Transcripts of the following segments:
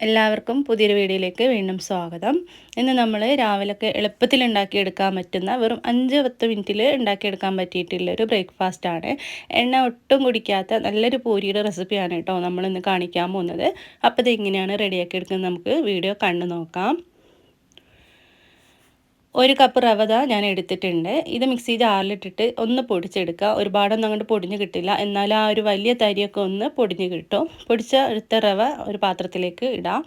എല്ലാവർക്കും പുതിയൊരു വീഡിയോയിലേക്ക് വീണ്ടും സ്വാഗതം. ഇന്ന് നമ്മൾ രാവിലെയൊക്കെ എളുപ്പത്തിൽ ഉണ്ടാക്കിയെടുക്കാൻ പറ്റുന്ന വെറും അഞ്ച് പത്ത് മിനിറ്റിൽ ഉണ്ടാക്കിയെടുക്കാൻ പറ്റിയിട്ടുള്ള ഒരു ബ്രേക്ക്ഫാസ്റ്റാണ്. എണ്ണ ഒട്ടും കുടിക്കാത്ത നല്ലൊരു പൂരിയുടെ റെസിപ്പിയാണ് കേട്ടോ നമ്മളിന്ന് കാണിക്കാൻ പോകുന്നത്. അപ്പോൾ ഇത് എങ്ങനെയാണ് റെഡിയാക്കി എടുക്കുന്നത് നമുക്ക് വീഡിയോ കണ്ടു നോക്കാം. ഒരു കപ്പ് റവത ഞാൻ എടുത്തിട്ടുണ്ട്. ഇത് മിക്സി ജാറിലിട്ടിട്ട് ഒന്ന് പൊടിച്ചെടുക്കുക. ഒരുപാടൊന്നും അങ്ങോട്ട് പൊടിഞ്ഞ് കിട്ടില്ല. എന്നാൽ ആ ഒരു വലിയ തരിയൊക്കെ ഒന്ന് പൊടിഞ്ഞ് കിട്ടും. പൊടിച്ച എടുത്ത റവ ഒരു പാത്രത്തിലേക്ക് ഇടാം.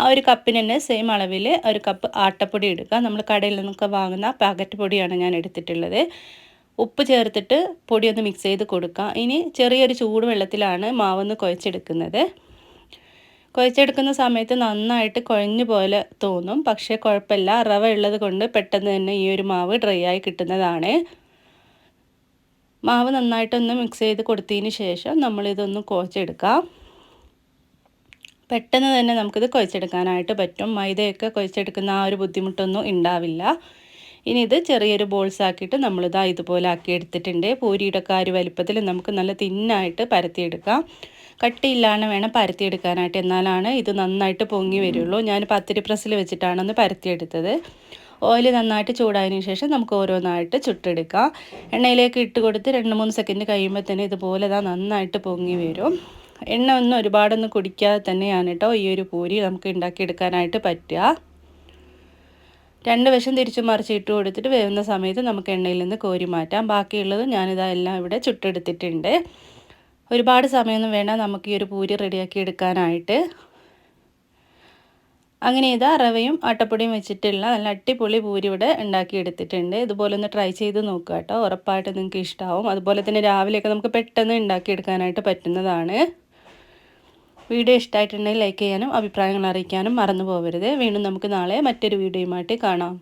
ആ ഒരു കപ്പിന് തന്നെ സെയിം അളവിൽ ഒരു കപ്പ് ആട്ടപ്പൊടി എടുക്കുക നമ്മൾ കടയിൽ നിന്നൊക്കെ വാങ്ങുന്ന പാക്കറ്റ് പൊടിയാണ് ഞാൻ എടുത്തിട്ടുള്ളത്. ഉപ്പ് ചേർത്തിട്ട് പൊടിയൊന്ന് മിക്സ് ചെയ്ത് കൊടുക്കുക. ഇനി ചെറിയൊരു ചൂട് വെള്ളത്തിലാണ് മാവൊന്ന് കുഴച്ചെടുക്കുന്നത്. കുഴച്ചെടുക്കുന്ന സമയത്ത് നന്നായിട്ട് കുഴഞ്ഞു പോലെ തോന്നും. പക്ഷേ കുഴപ്പമില്ല. റവ ഉള്ളത് കൊണ്ട് പെട്ടെന്ന് തന്നെ ഈ ഒരു മാവ് ഡ്രൈ ആയി കിട്ടുന്നതാണ്. മാവ് നന്നായിട്ടൊന്ന് മിക്സ് ചെയ്ത് കൊടുത്തതിന് ശേഷം നമ്മളിതൊന്ന് കുഴച്ചെടുക്കാം. പെട്ടെന്ന് തന്നെ നമുക്കിത് കുഴച്ചെടുക്കാനായിട്ട് പറ്റും. മൈദയൊക്കെ കുഴച്ചെടുക്കുന്ന ആ ഒരു ബുദ്ധിമുട്ടൊന്നും ഉണ്ടാവില്ല. ഇനി ഇത് ചെറിയൊരു ബോൾസ് ആക്കിയിട്ട് നമ്മളിതാ ഇതുപോലെ ആക്കി എടുത്തിട്ടുണ്ട് പൂരിയുടെ കാര് വലിപ്പത്തിൽ നമുക്ക് നല്ല തിന്നായിട്ട് പരത്തിയെടുക്കാം. കട്ടിയില്ലാണ്ട് വേണം പരത്തിയെടുക്കാനായിട്ട്. എന്നാലാണ് ഇത് നന്നായിട്ട് പൊങ്ങി വരുള്ളൂ. ഞാൻ പത്തിരി പ്രസ്സിൽ വെച്ചിട്ടാണ് ഒന്ന് പരത്തിയെടുത്തത്. ഓയിൽ നന്നായിട്ട് ചൂടായതിനു ശേഷം നമുക്ക് ഓരോന്നായിട്ട് ചുട്ടെടുക്കാം. എണ്ണയിലേക്ക് ഇട്ട് കൊടുത്ത് രണ്ട് മൂന്ന് സെക്കൻഡ് കഴിയുമ്പോൾ തന്നെ ഇതുപോലെ ഇതാ നന്നായിട്ട് പൊങ്ങി വരും. എണ്ണ ഒന്നും ഒരുപാടൊന്നും കുടിക്കാതെ തന്നെയാണ് കേട്ടോ ഈ ഒരു പൂരി നമുക്ക് ഉണ്ടാക്കിയെടുക്കാനായിട്ട് പറ്റുക. രണ്ട് വശം തിരിച്ചു മറിച്ച് ഇട്ട് കൊടുത്തിട്ട് വേവുന്ന സമയത്ത് നമുക്ക് എണ്ണയിൽ നിന്ന് കോരി മാറ്റാം. ബാക്കിയുള്ളത് ഞാനിതാ എല്ലാം ഇവിടെ ചുട്ടെടുത്തിട്ടുണ്ട്. ഒരുപാട് സമയമൊന്നും വേണ്ട. നമുക്ക് ഈ ഒരു പൂരി റെഡിയാക്കി എടുക്കാനായിട്ട്. അങ്ങനെ ഇതാ റവയും അട്ടപ്പൊടിയും വെച്ചിട്ടുള്ള നല്ല അടിപൊളി പൂരി ഇവിടെ ഉണ്ടാക്കി എടുത്തിട്ടുണ്ട്. ഇതുപോലെ ഒന്ന് ട്രൈ ചെയ്ത് നോക്കുക കേട്ടോ. ഉറപ്പായിട്ട് നിങ്ങൾക്ക് ഇഷ്ടമാവും അതുപോലെ തന്നെ രാവിലെയൊക്കെ നമുക്ക് പെട്ടെന്ന് ഉണ്ടാക്കി എടുക്കാനായിട്ട് പറ്റുന്നതാണ്. വീഡിയോ ഇഷ്ടമായിട്ടുണ്ടെങ്കിൽ ലൈക്ക് ചെയ്യാനും അഭിപ്രായങ്ങൾ അറിയിക്കാനും മറന്നു പോകരുത് വീണ്ടും നമുക്ക് നാളെ മറ്റൊരു വീഡിയോയുമായിട്ട് കാണാം.